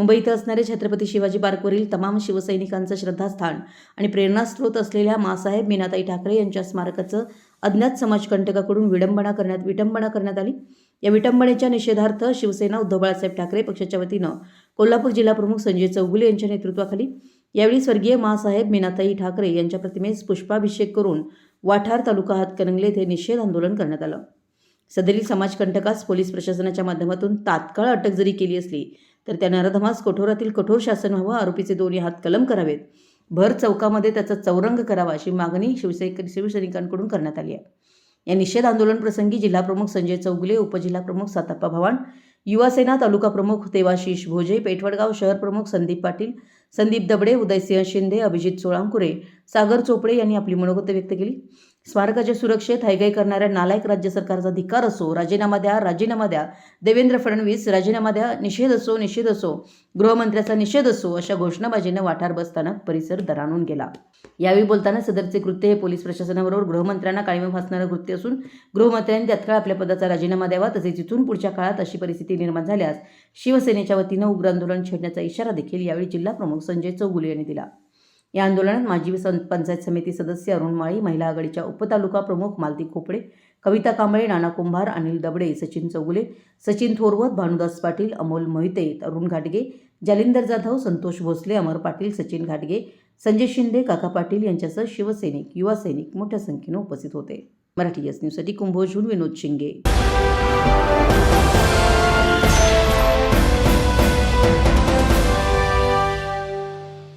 मुंबई इथं असणारे छत्रपती शिवाजी पार्कवरील तमाम शिवसैनिकांचं श्रद्धास्थान आणि प्रेरणास्रोत असलेल्या मासाहेब मीनाताई ठाकरे यांच्या स्मारकाचं अज्ञात समाजकंटकाकडून विडंबना करण्यात विटंबना करण्यात आली. या विटंबनेच्या निषेधार्थ शिवसेना उद्धव बाळासाहेब ठाकरे पक्षाच्या वतीनं कोल्हापूर जिल्हाप्रमुख संजय चौगुले यांच्या नेतृत्वाखाली यावेळी स्वर्गीय मासाहेब मीनाताई ठाकरे यांच्या प्रतिमेस पुष्पाभिषेक करून वाठार तालुका हातकणंगले येथे निषेध आंदोलन करण्यात आलं. सदरील समाजकंटकास पोलीस प्रशासनाच्या माध्यमातून तात्काळ अटक जरी केली असली तर त्या नराधमास कठोरातील कठोर शासन व्हावं आरोपीचे दोन्ही हात कलम करावेत. भर चौकामध्ये त्याचा चौरंग करावा अशी मागणी शिवसैनिक शिवसैनिकांकडून करण्यात आली आहे. या निषेध आंदोलन प्रसंगी जिल्हाप्रमुख संजय चौगुले उपजिल्हाप्रमुख साताप्पा भवान युवासेना तालुका प्रमुख देवाशिष भोजे पेठवडगाव शहर प्रमुख संदीप पाटील संदीप दबडे उदयसिंह शिंदे अभिजित सोळांकुरे सागर चोपडे यांनी आपली मनोगत व्यक्त केली. स्मारकाच्या सुरक्षेत हायगाई करणाऱ्या नालायक राज्य सरकारचा धिक्कार असो राजीनामा द्या राजीनामा द्या. देवेंद्र फडणवीस राजीनामा द्या. निषेध असो निषेध असो. गृहमंत्र्याचा निषेध असो अशा घोषणाबाजीनं वाठार बसताना परिसर दराणून गेला. यावेळी बोलताना सदरचे कृत्य हे पोलीस प्रशासनाबरोबर गृहमंत्र्यांना काळीमा फासणारं कृत्य असून गृहमंत्र्यांनी तत्काळ आपल्या पदाचा राजीनामा द्यावा तसेच इथून पुढच्या काळात अशी परिस्थिती निर्माण झाल्यास शिवसेनेच्या वतीनं उग्र आंदोलन छेडण्याचा इशारा देखील यावेळी जिल्हाप्रमुख संजय चौगुले यांनी दिला. या आंदोलनात माजी सं- पंचायत समिती सदस्य अरुण माळी महिला आघाडीच्या उपतालुका प्रमुख मालती खोपडे कविता कांबळे नाना कुंभार अनिल दबडे सचिन चौगुले सचिन थोरवत भानुदास पाटील अमोल मोहिते अरुण घाटगे जालिंदर जाधव संतोष भोसले अमर पाटील सचिन घाटगे संजय शिंदे काका पाटील यांच्यासह शिवसैनिक युवा सैनिक मोठ्या संख्येनं उपस्थित होते. मराठी एस न्यूजसाठी कुंभोजहून विनोद शिंगे.